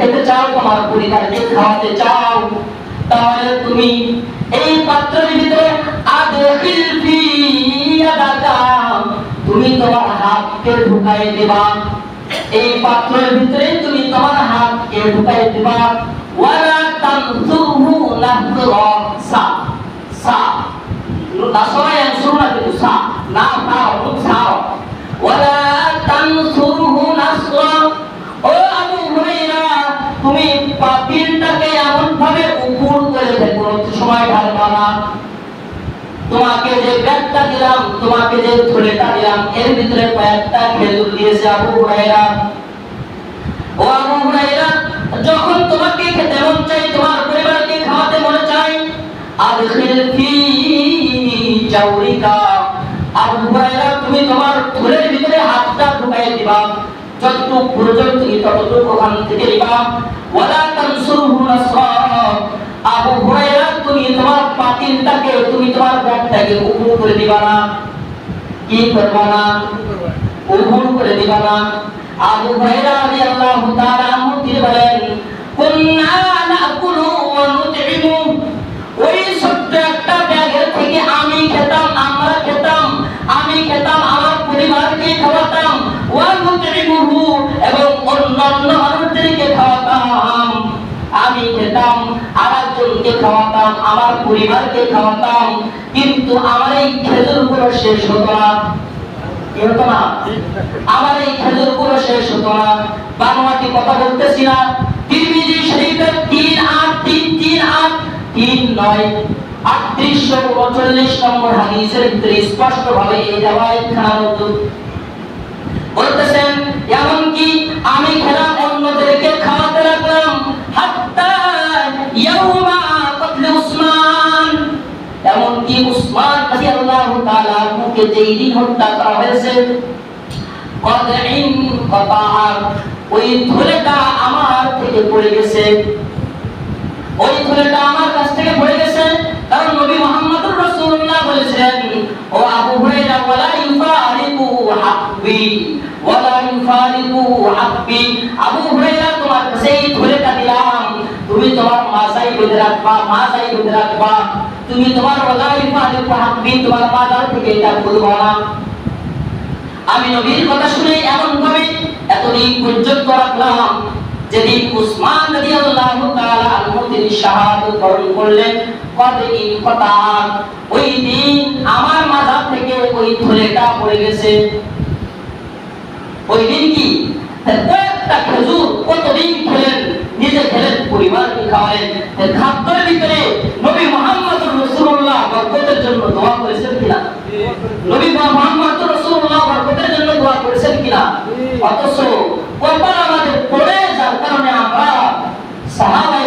খেতে চাও, তোমার পরিবারকে খাওয়াতে চাও, তাহলে তুমি এই পাত্রের ভিতরে আদখিল ফি ইয়াদাকা তুমি তোমার হাতকে ঢুকাই দিবা। এই পাত্রের ভিতরে তুমি তোমার হাতকে ঢুকাই দিবা। ওয়ালা তানসুরহু নাহরা সা সা। নাসরা ইয়ানসুরনা কিন্তু সা। না না সা তুমি পাপিলটাকে এমন ভাবে উপর করে দেখো সময় ঢালবা না তোমাকে যে ব্যাগটা দিলাম, তোমাকে যে থলেটা দিলাম, এর ভিতরে কয়েকটা খেজুর দিয়েছে আবু হুরাইরা ও আবু হুরাইরা যখন তোমাকে খেতে মন চাই তোমার পরিবারকে খাওয়াতে মনে চাই আদখিল ফি জাওরিকা আবু হুরাইরা তুমি তোমার থলের ভিতরে হাতটা ঢুকাই দিবা। যতটুকু প্রয়োজন তুমি ততটুকু ওখান থেকে নিবা ওয়ালা তানসুরহু নাসরা আবু হুরায়রা, তুমি তোমার পাতিলটাকে তুমি তোমার ব্যাগটাকে উপর করে দিবা না। কি করবা না? উপর করে দিবা না। আবু হুরায়রা রাদিয়াল্লাহু তাআলা তিনি বলেন, কুন্না আমি খেতাম আর একজনকে খাওয়াতাম, আমার পরিবারকে খাওয়াতাম। কিন্তু আমার এই খেজুরগুলো শেষ হতো না। আমার এই খেজুরগুলো শেষ হতো না। বাংলাটি কথা বলতেছি না। আটত্রিশশো উনচল্লিশ নম্বর স্পষ্ট ভাবে বলতেছেন, এমনকি উসমান রাদিয়াল্লাহু তাআলা মুকে যেই দিন হত্যা করা হয়েছে, কদ ইন কতাআ ওই ধুলেটা আমার থেকে পড়ে গেছে। ওই ধুলেটা আমার কাছ থেকে পড়ে গেছে, কারণ নবী মুহাম্মদুর রাসূলুল্লাহ বলেছেন ও আবু হুরায়রা, ওয়ালা ইউফারিকু হাব্বি, ওয়ালা ইউফারিকু হাব্বি। আবু হুরায়রা, তোমার কাছে এই ধুলেটা দিলাম। তুমি তোমার মাজাই বেঁধে রাখবা মাজাই বেঁধে রাখবা তুমি তোমার ওয়ালা ইউফারিকু হাব্বি তোমার মাজার থেকে এটা খুলবা না আমি নবীর কথা শুনে এমন ভাবে এতদিন পর্যন্ত রাখলাম, যেদিন উসমান রাদিয়াল্লাহু তাআলা আনহু তিনি শাহাদাত বরণ করলেন। কদিন কতান ওই দিন আমার মাথার থেকে ওই থলেটা পড়ে গেছে। ওই দিন কি? কয়েকটা খেজুর কতদিন খেলেন নিজে খেলেন পরিবারকে খাওয়ালেন এর খাদ্যের ভিতরে নবী মোহাম্মদ রসুল্লাহ বরকতের জন্য দোয়া করেছেন কিনা নবী মোহাম্মদ রসুল্লাহ বরকতের জন্য দোয়া করেছেন কিনা অথচ কপাল আমাদের পড়ে যার কারণে আমরা সাহাবাই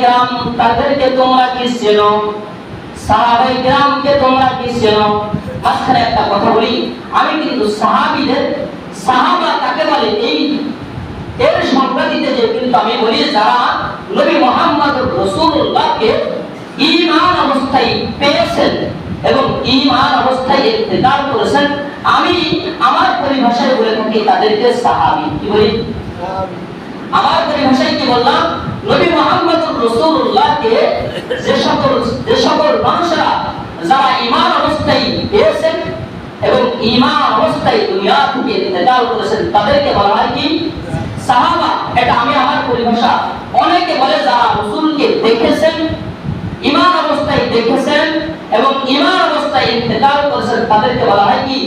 গ্রাম তাদেরকে তোমরা কি চেনো? সাহাবাই গ্রামকে তোমরা কি চেনো? মাঝখানে একটা কথা বলি। আমি কিন্তু সাহাবিদের সাহাবা কাকে বলে? এই এর সংক্রান্তিতে যে কিন্তু আমি বলি যারা নবী মোহাম্মদ রসুল্লাহকে ইমান অবস্থায় পেয়েছেন এবং ইমান অবস্থায় ইন্তেকাল করেছেন আমি আমার পরিভাষায় বলে থাকি তাদেরকে সাহাবি। কি বলি? আমার পরিভাষায় কি বললাম? নবী মোহাম্মদ রসুল্লাহকে যে সকল যে সকল মানুষরা যারা ঈমান অবস্থায় পেয়েছেন এবং ঈমান অবস্থায় দুনিয়া থেকে ইন্তেকাল করেছেন, তাদেরকে বলা হয় কি? সাহাবা। এটা আমি আমার পরিভাষা। অনেকে বলে যারা রসুলকে দেখেছেন ইমান অবস্থায় দেখেছেন এবং ইমান অবস্থায় ইন্তেকাল করেছেন, তাদেরকে বলা হয় কি?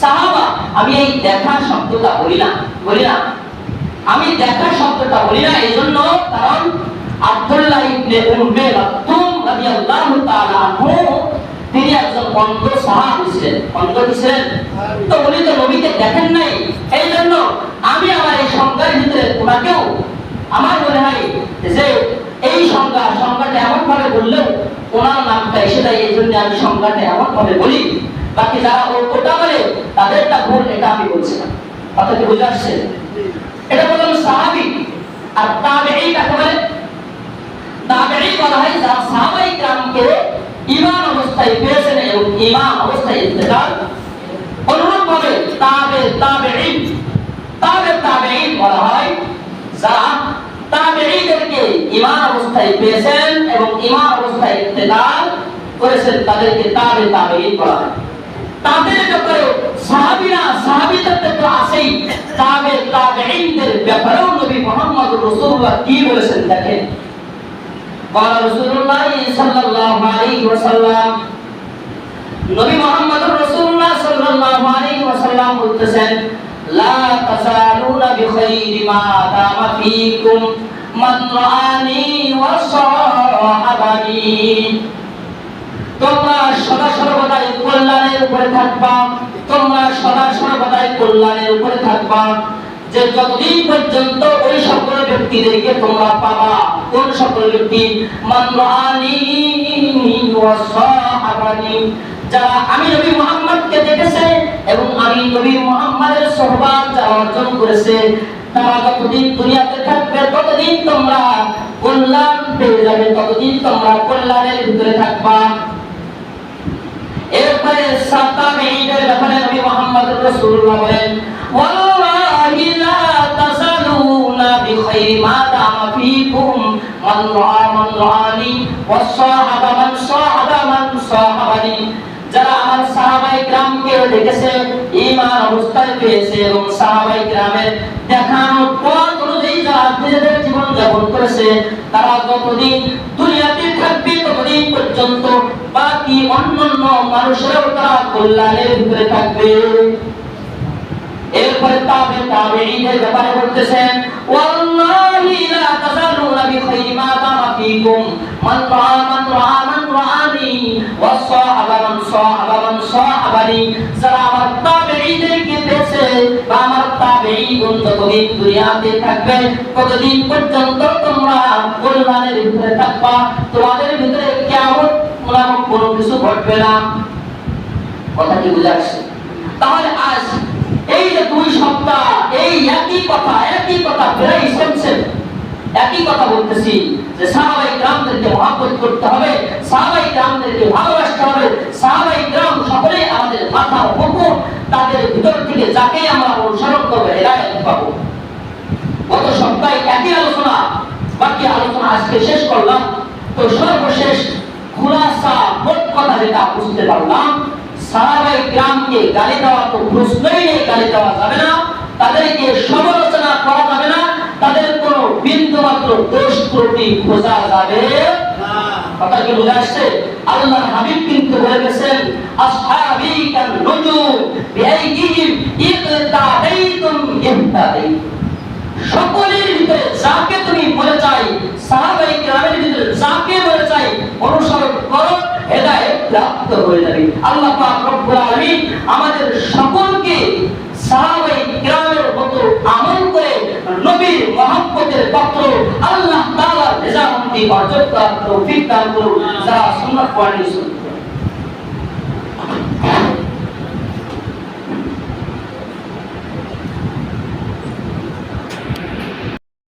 সাহাবা। আমি এই দেখা শব্দটা বলি না বলি না। আমি দেখা শব্দটা বলি না এই জন্য কারণ আব্দুল্লাহ ইবনে উম্মে মাকতুম রাদিয়াল্লাহু তাআলা আনহু, তিনি একজন অন্ধ সাহাবী ছিলেন। অন্ধ ছিলেন? তো উনি তো নবীকে দেখেন নাই। এই জন্য আমি আমার এই সংজ্ঞার ভিতরে ওনাকেও আমার মনে হয় যে এই সংজ্ঞা, সংজ্ঞাটা এমন ভাবে বললেও ওনার নামটা এসে যায় এই জন্য আমি সংজ্ঞাটা এমন ভাবে বলি। বাকি যারা ওটা বলে, তাদেরটা ভুল, এটা আমি বলছি না। কথা কি বুঝে আসছে? এটা বললাম সাহাবি। আর তাবেঈ কাকে বলে, তাবেঈ বলা হয় যারা সাহাবাই کرامকে ঈমান অবস্থায় পেয়েছেন এবং ঈমান অবস্থায় ইন্তেকাল অনুরূপ ভাবে তাবে তাবেঈ। তাবে তাবেই বলা হয় যারা তাবেঈদেরকে ইমান অবস্থায় পেয়েছেন এবং ঈমান অবস্থায় ইন্তেকাল করেছেন, তাদেরকে তাবে তাবেঈ বলা হয়। তাদের ব্যাপারে সাহাবীরা সাহাবীদের তো আছেই তাবে তাবেঈনদের ব্যাপারেও নবী মুহাম্মদ রাসূলুল্লাহ কি বলেছেন দেখেন قال رسول الله صلى الله عليه وسلم নবী মুহাম্মদ রাসূলুল্লাহ সাল্লাল্লাহু আলাইহি ওয়াসাল্লাম বলতেছেন লা তাসালুনা বিখাইরি মা দামা ফীকুম মান রাআনি ওয়া সাহাবানি তোমরা সদা সর্বদাই কল্যাণের উপরে থাকবা। তোমরা সদা সর্বদাই কল্যাণের উপরে থাকবা। যে যতদিন পর্যন্ত ওই সকল ব্যক্তিদেরকে তোমরা পাবা, কোন সকল ব্যক্তি? মানরানি ওয়া যারা আমি নবী মুহাম্মদকে দেখেছে এবং আমি নবী মুহাম্মাদের সোহবত যারা অর্জন করেছে, তারা যতদিন দুনিয়াতে থাকবে, ততদিন তোমরা কল্যাণ পেয়ে যাবে, ততদিন তোমরা কল্যাণের ভিতরে থাকবা। সাতাবিদের ব্যাপারে নবী মুহাম্মদ রাসূলুল্লাহ বলেন, ওয়াল্লাহি লা তাসালুনা মা ফীকুম মান রাআ মান রাআনি ওয়াস সাহাবা মান সাহাবা মান সাহাবানি। যারা আমার সাহাবাই দেখেছে অবস্থায় পেয়েছে এবং সাহাবাই গ্রামের দেখানো পথ অনুযায়ী যারা জীবন যাপন করেছে, তারা যতদিন দুনিয়াতে থাকবে ততদিন পর্যন্ত বাকি অন্যান্য মানুষেরাও তারা কল্যাণের ভিতরে থাকবে। এরপরে তাবে তাবেঈদের ব্যাপারে বলতেছেন, ওয়াল্লাহি লা তাজালুনা বিখাইরি মা ফীকুম। মান রাআ মান রাআ রাআনি। ওয়া সাহাবা মান সাহাবা সাহাবানি যারা আমার তাবেঈদেরকে পেয়েছে বা আমার তাবেঈ গুণ যতদিন দুনিয়াতে থাকবে ততদিন পর্যন্ত তোমরা কল্যাণের ভিতরে থাকবা, তোমাদের ভিতরে কিছু কথাটি বুঝে তাহলে আজ এই যে দুই সপ্তাহ, এই একই কথা একই কথা, প্রায় শুনছেন একই কথা বলতেছি যে সাহাবাই গ্রামদেরকে মহাব্বত করতে হবে সাহাবাই গ্রামদেরকে ভালোবাসতে হবে সাহাবাই গ্রাম সকলে আমাদের মাথা হুকুম তাদের ভিতর থেকে যাকে আমরা অনুসরণ করব হেদায়ত পাবো গত সপ্তাহে একই আলোচনা বাকি আলোচনা আজকে শেষ করলাম তো সর্বশেষ খুলাসা মোট কথা যেটা বুঝতে পারলাম গ্রামকে গালি দেওয়া তো প্রশ্নই নেই, গালি দেওয়া যাবে না, তাদেরকে সমালোচনা করা যাবে না, তাদের কোনো বিন্দু মাত্র দোষ ত্রুটি খোঁজা যাবে কথা কি বোঝা আসছে? আল্লাহর হাবিব কিন্তু বলে গেছেন ইহতাদাইতুম সকলের ভিতরে যাকে তুমি বলে চাই সাহাবাই গ্রামের ভিতরে যাকে বলে চাই, অনুসরণ করো। হেদায়েত প্রাপ্ত হয়ে যাবে। আল্লাহ পাক রব্বুল আলামিন আমাদের সকলকে সাহাবাই গ্রামের মতো আমল করে নবীর মহব্বতের পাত্র আল্লাহ তাআলার রেজামন্দি অর্জন করার তৌফিক দান করুন। যারা সুন্নাত পড়েন